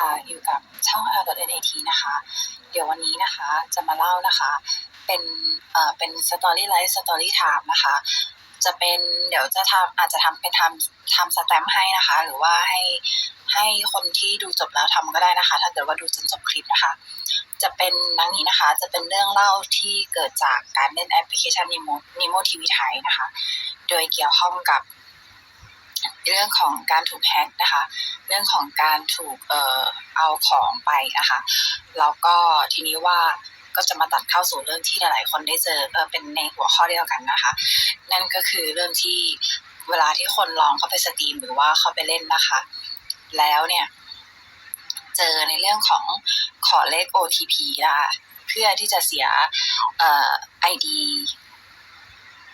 ค่ะอยู่กับช่อง r n a t นะคะ เดี๋ยววันนี้นะคะจะมาเล่านะคะ เป็นเอ่อเป็นสตอรี่ไลฟ์สตอรี่ไทม์นะคะ จะเป็นเดี๋ยวจะทำอาจจะทำเป็นทำทำสแตมป์ให้นะคะ หรือว่าให้ให้คนที่ดูจบแล้วทำก็ได้นะคะ ถ้าเกิดว่าดูจนจบคลิปนะคะ จะเป็นดังนี้นะคะ จะเป็นเรื่องเล่าที่เกิดจากการเล่นแอปพลิเคชัน Nemo Nemo TV ไทยนะคะ โดยเกี่ยวข้องกับ เรื่องของการถูกแฮ็กนะคะ เรื่องของการถูกเอ่อเอาของไปนะคะแล้วก็ทีนี้ว่าก็จะมาตัดเข้าสู่เรื่องที่หลายๆคนได้เจอเออเป็นในหัวข้อเดียวกันนะคะ นั่นก็คือเรื่องที่เวลาที่คนลองเข้าไปสตรีมหรือว่าเข้าไปเล่นนะคะ แล้วเนี่ย เจอในเรื่องของขอเลข OTP นะคะเพื่อที่จะเสียเอ่อ ID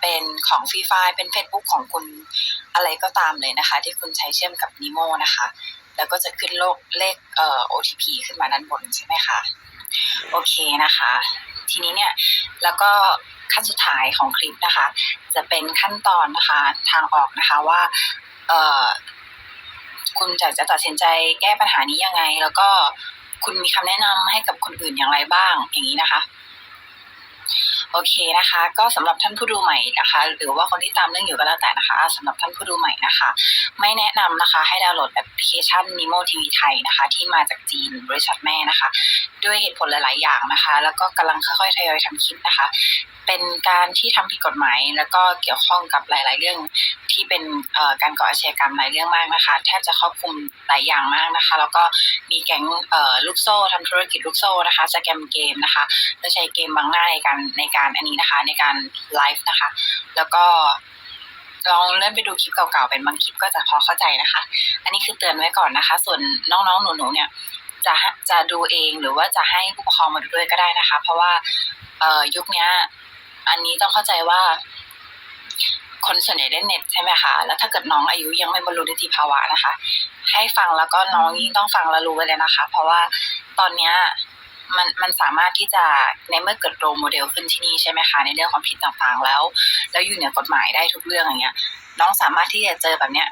เป็นของฟรีไฟเป็น Facebook ของคุณอะไรก็ตามเลยนะคะ ที่คุณใช้เชื่อมกับ Nemo นะคะ แล้วก็จะขึ้นโลกเลขเอ่อ OTP ขึ้นมาด้านบนใช่ไหมคะโอเคนะคะ ทีนี้เนี่ยแล้วก็ขั้นสุดท้ายของคลิปนะคะ จะเป็นขั้นตอนนะคะทางออกนะคะว่าเอ่อคุณจะจะตัดสินใจแก้ปัญหานี้ยังไง แล้วก็คุณมีคำแนะนำให้กับคนอื่นอย่างไรบ้างอย่างนี้นะคะ โอเคนะคะ ก็สำหรับท่านผู้ดูใหม่นะคะ หรือว่าคนที่ตามเรื่องอยู่ก็แล้วแต่นะคะสำหรับท่านผู้ดูใหม่นะคะ ไม่แนะนำนะคะให้ดาวน์โหลดแอปพลิเคชัน Nemo TV ไทยนะคะ ที่มาจากจีนบริษัทแม่นะคะ ด้วยเหตุผลหลาย ๆ อย่างนะคะ แล้วก็กำลังค่อย ๆ ทยอยทำคลิปนะคะ เป็นการที่ทำผิดกฎหมาย แล้วก็เกี่ยวข้องกับหลาย ๆ เรื่องที่เป็นการก่ออาชญากรรมหลายเรื่องมากนะคะ แทบจะครอบคลุมหลายอย่างมากนะคะ แล้วก็มีแก๊งลูกโซ่ทำธุรกิจลูกโซ่นะคะสแกมเกมนะคะและใช้เกมบังหน้าในการในการอันนี้นะคะ ในการไลฟ์นะคะ แล้วก็ลองเลื่อนไปดูคลิปเก่าๆเป็นบางคลิปก็จะพอเข้าใจนะคะ อันนี้คือเตือนไว้ก่อนนะคะ ส่วนน้องๆหนูๆเนี่ย จะจะดูเองหรือว่าจะให้ผู้ปกครองมาดูด้วยก็ได้นะคะ เพราะว่าเอ่อยุคนี้อันนี้ต้องเข้าใจว่า คนส่วนใหญ่เล่นเน็ตใช่ไหมคะแล้วถ้าเกิดน้องอายุยังไม่บรรลุนิติภาวะนะคะ ให้ฟังแล้วก็น้องยิ่งต้องฟังและรู้ไว้เลยนะคะ เพราะว่าตอนเนี้ย มันมันสามารถที่จะในเมื่อเกิดโรโมเดลขึ้นที่นี่ใช่ไหมคะ ในเรื่องความผิดต่างๆแล้ว แล้วอยู่เหนือกฎหมายได้ทุกเรื่องอย่างเงี้ย น้องสามารถที่จะเจอแบบเนี้ย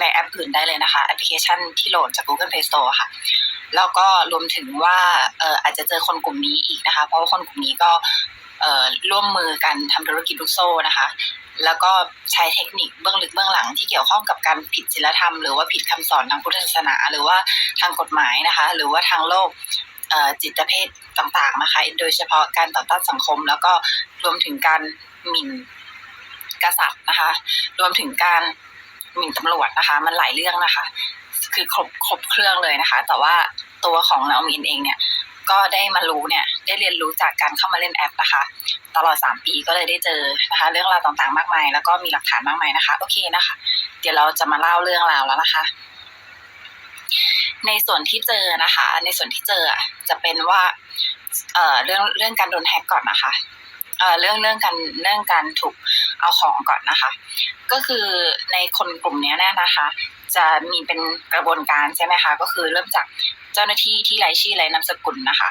ในแอปอื่นได้เลยนะคะ แอปพลิเคชันที่โหลดจาก Google Play Store ค่ะ แล้วก็รวมถึงว่าเอออาจจะเจอคนกลุ่มนี้อีกนะคะ เพราะว่าคนกลุ่มนี้ก็เออร่วมมือกันทำธุรกิจลูกโซ่นะคะแล้วก็ใช้เทคนิคเบื้องลึกเบื้องหลังที่เกี่ยวข้องกับการผิดศีลธรรมหรือว่าผิดคำสอนทางพุทธศาสนา หรือว่าทางกฎหมายนะคะ หรือว่าทางโลก จิตเภทต่างๆนะคะโดยเฉพาะการต่อต้านสังคม แล้วก็รวมถึงการหมิ่นกษัตริย์นะคะ รวมถึงการหมิ่นตำรวจนะคะ มันหลายเรื่องนะคะ คือครบครบเครื่องเลยนะคะ แต่ว่าตัวของนามินเองเนี่ยก็ได้มารู้เนี่ยได้เรียนรู้จากการเข้ามาเล่นแอปนะคะ ตลอด 3 ปีก็เลยได้เจอนะคะ เรื่องราวต่างๆมากมาย แล้วก็มีหลักฐานมากมายนะคะ โอเคนะคะ เดี๋ยวเราจะมาเล่าเรื่องราวแล้วนะคะ ในส่วนที่เจอนะคะ ในส่วนที่เจอจะเป็นว่า เอ่อเรื่องเรื่องการโดนแฮกก่อนนะคะเอ่อเรื่องเรื่องการเรื่องการถูกเอาของก่อนนะคะ ก็คือในคนกลุ่มนี้เนี่ยนะคะ จะมีเป็นกระบวนการใช่ไหมคะก็คือเริ่มจากเจ้าหน้าที่ที่รายชื่อรายนามสกุลนะคะ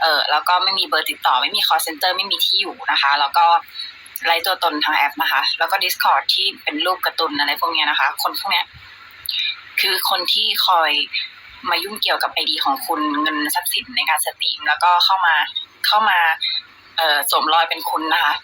เออแล้วก็ไม่มีเบอร์ติดต่อไม่มี call center ไม่มีที่อยู่นะคะ แล้วก็ไร้ตัวตนทางแอปนะคะ แล้วก็ Discord ที่เป็นรูปการ์ตูนอะไรพวกนี้นะคะ คนพวกนี้คือคนที่คอย มายุ่งเกี่ยวกับไอดีของคุณเงินทรัพย์สินในการสตรีม แล้วก็เข้ามาเข้ามาเอ่อสวมรอยเป็นคุณนะคะ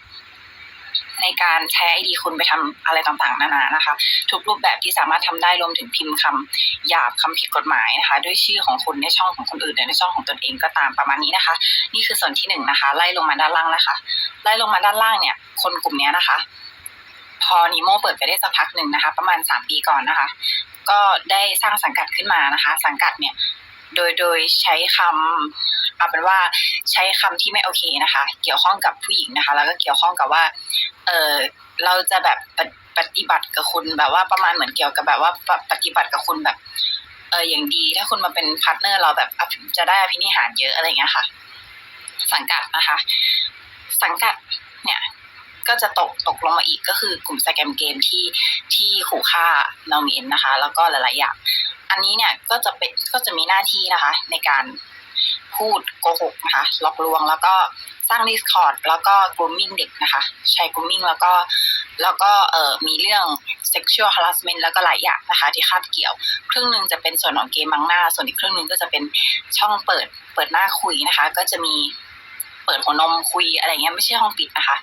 ในการใช้ไอดีคุณไปทำอะไรต่างๆ นานานะคะ ทุกรูปแบบที่สามารถทำได้รวมถึงพิมพ์คำหยาบคำผิดกฎหมายนะคะ ด้วยชื่อของคุณในช่องของคนอื่นหรือในช่องของตนเองก็ตามประมาณนี้นะคะ นี่คือส่วนที่หนึ่งนะคะ ไล่ลงมาด้านล่างนะคะ ไล่ลงมาด้านล่างเนี่ย คนกลุ่มนี้นะคะ พอนิโมเปิดไปได้สักพักหนึ่งนะคะ ประมาณสามปีก่อนนะคะ ก็ได้สร้างสังกัดขึ้นมานะคะ สังกัดเนี่ยโดยโดยใช้คำเอาเป็นว่าใช้คำที่ไม่โอเคนะคะ เกี่ยวข้องกับผู้หญิงนะคะ แล้วก็เกี่ยวข้องกับว่า เออเราจะแบบปฏิปฏิบัติกับคุณแบบว่าประมาณเหมือนเกี่ยวกับแบบว่าปปฏิบัติกับคุณแบบ เอออย่างดีถ้าคุณมาเป็นพาร์ทเนอร์เราแบบจะได้อภินิหารเยอะอะไรเงี้ยค่ะ สังกัดนะคะ สังกัดเนี่ย ก็จะตกตกลงมาอีกก็คือกลุ่มสแกมเกมที่ที่ขู่ฆ่านามีนนะคะ แล้วก็หลาย ๆ อย่าง อันนี้เนี่ยก็จะเป็นก็จะมีหน้าที่นะคะ ในการพูดโกหกนะคะหลอกลวงแล้วก็สร้าง Discord แล้วก็ grooming เด็กนะคะใช้ grooming แล้วก็แล้วก็เอ่อมีเรื่อง sexual harassment แล้วก็หลายอย่างนะคะ ที่คาบเกี่ยว ครึ่งหนึ่งจะเป็นส่วนของเกมมังหน้า ส่วนอีกครึ่งหนึ่งก็จะเป็นช่องเปิดเปิดหน้าคุยนะคะ ก็จะมีเปิดหัวนมคุยอะไรเงี้ยไม่ใช่ห้องปิดนะคะ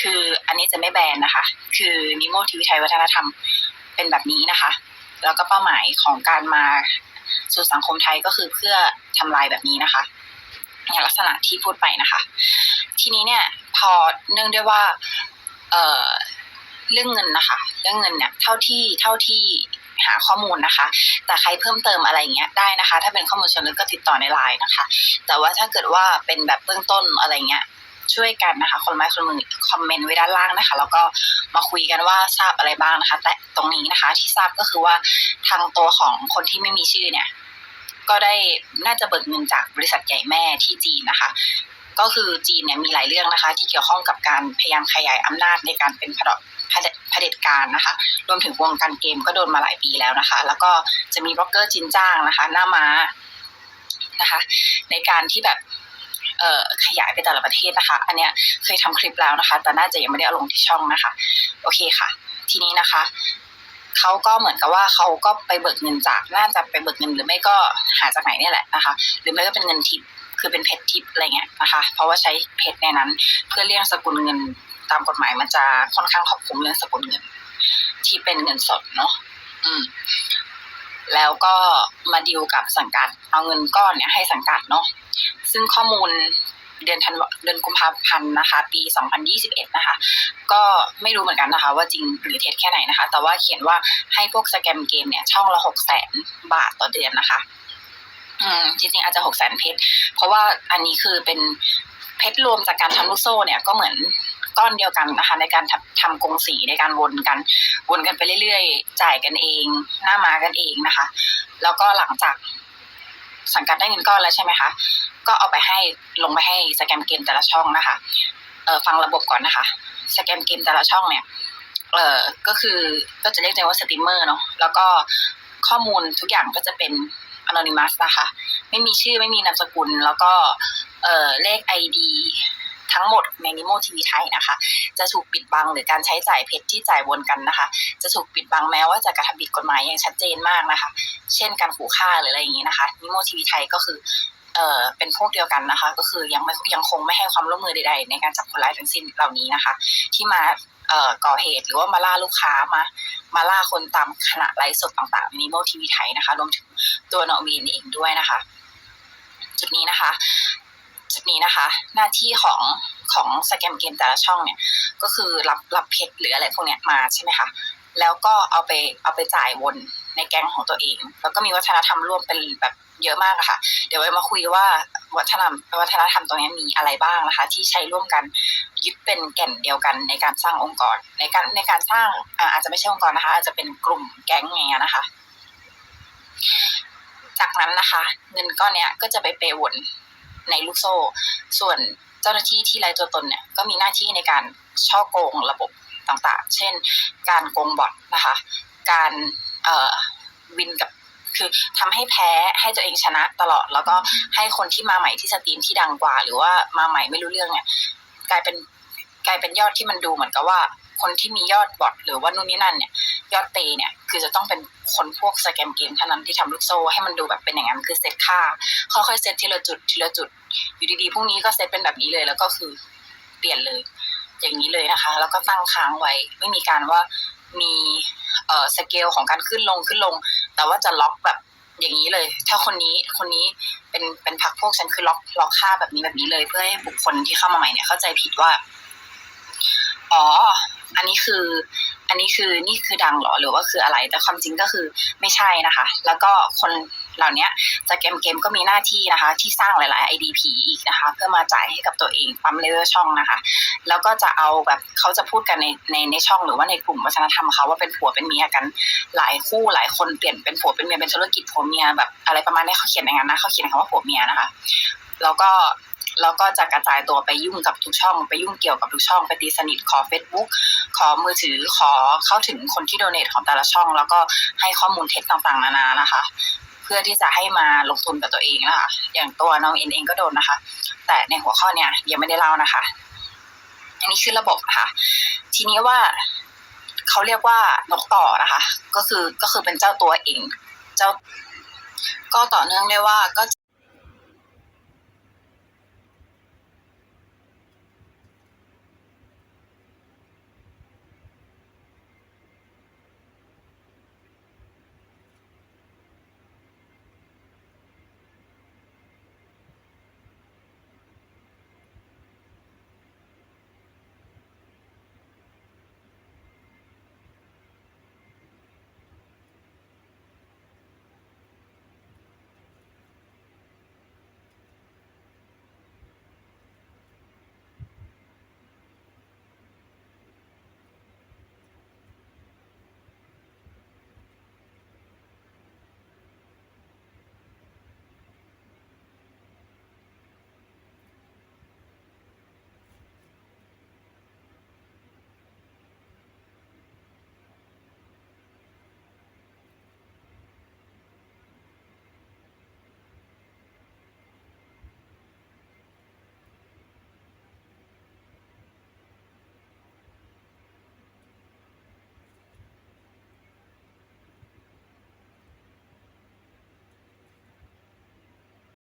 คืออันนี้จะไม่แบนนะคะ คือนิโมทีวีไทยวัฒนธรรมเป็นแบบนี้นะคะ แล้วก็เป้าหมายของการมาสู่สังคมไทยก็คือเพื่อทำลายแบบนี้นะคะในลักษณะที่พูดไปนะคะ ทีนี้เนี่ยพอเนื่องด้วยว่าเออเรื่องเงินนะคะ เรื่องเงินเนี่ยเท่าที่เท่าที่หาข้อมูลนะคะ แต่ใครเพิ่มเติมอะไรเงี้ยได้นะคะ ถ้าเป็นข้อมูลเชิงลึกก็ติดต่อในไลน์นะคะ แต่ว่าถ้าเกิดว่าเป็นแบบเบื้องต้นอะไรเงี้ย ช่วยกันนะคะ คนไม้คนมือคอมเมนต์ไว้ด้านล่างนะคะ แล้วก็มาคุยกันว่าทราบอะไรบ้างนะคะ แต่ตรงนี้นะคะที่ทราบก็คือว่าทางตัวของคนที่ไม่มีชื่อเนี่ย ก็ได้น่าจะเบิกเงินจากบริษัทใหญ่แม่ที่จีนนะคะ ก็คือจีนเนี่ยมีหลายเรื่องนะคะ ที่เกี่ยวข้องกับการพยายามขยายอำนาจในการเป็นผดเผด็จการนะคะ รวมถึงวงการเกมก็โดนมาหลายปีแล้วนะคะ แล้วก็จะมีบล็อกเกอร์จินจ้างนะคะ หน้ามานะคะ ในการที่แบบ ขยายไปแต่ละประเทศนะคะ อันเนี้ยเคยทำคลิปแล้วนะคะ แต่น่าจะยังไม่ได้เอาลงที่ช่องนะคะ โอเคค่ะ ทีนี้นะคะเขาก็เหมือนกับว่าเขาก็ไปเบิกเงินจากน่าจะไปเบิกเงินหรือไม่ก็หาจากไหนเนี่ยแหละนะคะ หรือไม่ก็เป็นเงินทิปคือเป็นเพชรทิปอะไรเงี้ยนะคะ เพราะว่าใช้เพชรในนั้น เพื่อเลี่ยงสกุลเงินตามกฎหมายมันจะค่อนข้างครอบคลุมเรื่องสกุลเงิน ที่เป็นเงินสดเนาะอืม แล้วก็มาดีลกับสังกัด เอาเงินก้อนเนี่ยให้สังกัดเนาะซึ่งข้อมูลเดือนธันวาเดือนกุมภาพันธ์นะคะ ปี 2021 นะคะ ก็ไม่รู้เหมือนกันนะคะ ว่าจริงหรือเท็จแค่ไหนนะคะ แต่ว่าเขียนว่าให้พวกสแกมเกมเนี่ยช่องละหกแสนบาทต่อเดือนนะคะอืมจริงๆอาจจะหกแสนเพชรเพราะว่าอันนี้คือเป็นเพชรรวมจากการทำลูกโซ่เนี่ยก็เหมือน ก้อนเดียวกันนะคะ ในการทำทำกงสีในการวนกัน วนกันไปเรื่อยๆ จ่ายกันเอง หน้ามากันเองนะคะ แล้วก็หลังจากสังกัดได้เงินก้อนแล้วใช่ไหมคะก็เอาไปให้ลงไปให้สแกมเกมแต่ละช่องนะคะเออฟังระบบก่อนนะคะสแกมเกมแต่ละช่องเนี่ยเออก็คือก็จะเรียกตัวเองว่าสตรีมเมอร์เนาะแล้วก็ข้อมูลทุกอย่างก็จะเป็น anonymous นะคะ ไม่มีชื่อไม่มีนามสกุล แล้วก็เออเลข ID ทั้งหมดในนิโมทีวีไทยนะคะ จะถูกปิดบังหรือการใช้จ่ายเพชรที่จ่ายวนกันนะคะ จะถูกปิดบังแม้ว่าจะกระทำผิดกฎหมายอย่างชัดเจนมากนะคะ เช่นการขู่ฆ่าหรืออะไรอย่างนี้นะคะนิโมทีวีไทยก็คือเอ่อเป็นพวกเดียวกันนะคะ ก็คือยังไม่ยังคงไม่ให้ความร่วมมือใดๆ ในการจับคนร้ายทั้งสิ้นเหล่านี้นะคะ ที่มาเอ่อก่อเหตุหรือว่ามาล่าลูกค้ามา มาล่าคนตามขณะไลฟ์สดต่างๆนนิโมทีวีไทยนะคะรวมถึงตัวน้องมีนเองด้วยนะคะ จุดนี้นะคะ จุดนี้นะคะ หน้าที่ของของสแกมเกมแต่ละช่องเนี่ย ก็คือรับรับเพชรหรืออะไรพวกเนี้ยมาใช่ไหมคะแล้วก็เอาไปเอาไปจ่ายวนในแก๊งของตัวเอง แล้วก็มีวัฒนธรรมร่วมเป็นแบบเยอะมากอะค่ะ เดี๋ยวไว้มาคุยว่าวัฒนธรรมวัฒนธรรมตรงนี้มีอะไรบ้างนะคะ ที่ใช้ร่วมกันยึดเป็นแก่นเดียวกันในการสร้างองค์กร ในการในการสร้างอาจจะไม่ใช่องค์กรนะคะ อาจจะเป็นกลุ่มแก๊งอย่างเงี้ยนะคะ จากนั้นนะคะ เงินก้อนเนี้ยก็จะไปเปย์วน ในลูกโซ่ ส่วนเจ้าหน้าที่ที่ไร้ตัวตนเนี่ยก็มีหน้าที่ในการช่อโกงระบบต่างๆ เช่น การโกงบอทนะคะ การเอ่อวินกับคือทำให้แพ้ให้ตัวเองชนะตลอด แล้วก็ให้คนที่มาใหม่ที่สตรีมที่ดังกว่า หรือว่ามาใหม่ไม่รู้เรื่องเนี่ยกลายเป็นกลายเป็นยอดที่มันดูเหมือนกับว่า คนที่มียอดบอทหรือว่านู่นนี่นั่นเนี่ย ยอดเตะเนี่ย คือจะต้องเป็นคนพวกสแกมเกมเท่านั้นที่ทำลูกโซ่ให้มันดูแบบเป็นอย่างนั้นคือเซตค่าค่อยๆเซตทีละจุดทีละจุด อยู่ดีๆพรุ่งนี้ก็เซตเป็นแบบนี้เลย แล้วก็คือเปลี่ยนเลย อย่างนี้เลยนะคะ แล้วก็ตั้งค้างไว้ ไม่มีการว่ามีเอ่อสเกลของการขึ้นลงขึ้นลง แต่ว่าจะล็อกแบบอย่างนี้เลย ถ้าคนนี้คนนี้เป็นเป็นพักพวกฉันคือล็อกล็อกค่าแบบนี้แบบนี้เลย เพื่อให้บุคคลที่เข้ามาใหม่เนี่ยเข้าใจผิดว่า อ๋อ อันนี้คือ อันนี้คือนี่คือดังเหรอหรือว่าคืออะไร แต่ความจริงก็คือไม่ใช่นะคะ แล้วก็คนเหล่านี้จะเกมเกมก็มีหน้าที่นะคะ ที่สร้างหลาย ๆ IDP อีกนะคะ เพื่อมาจ่ายให้กับตัวเองปั๊มเลเวลช่องนะคะ แล้วก็จะเอาแบบเขาจะพูดกันในในในช่องหรือว่าในกลุ่มวัฒนธรรมเขาว่าเป็นผัวเป็นเมียกันหลายคู่หลายคนเปลี่ยนเป็นผัวเป็นเมียเป็นธุรกิจผัวเมียแบบอะไรประมาณนี้เขาเขียนอย่างนั้นนะเขาเขียนคำว่าผัวเมียนะคะ แล้วก็ แล้วก็จะกระจายตัวไปยุ่งกับทุกช่อง ไปยุ่งเกี่ยวกับทุกช่องไปตีสนิทขอ Facebook ขอมือถือขอเข้าถึงคนที่โดเนทของแต่ละช่อง แล้วก็ให้ข้อมูลเท็จต่างๆ นานานะคะ เพื่อที่จะให้มาลงทุนกับตัวเองนะคะ อย่างตัวน้องเอ็นเองก็โดนนะคะ แต่ในหัวข้อเนี่ยยังไม่ได้เล่านะคะ อันนี้คือระบบนะคะทีนี้ว่าเขาเรียกว่านกต่อนะคะ ก็คือก็คือเป็นเจ้าตัวเอง เจ้าก็ต่อเนื่องได้ว่าก็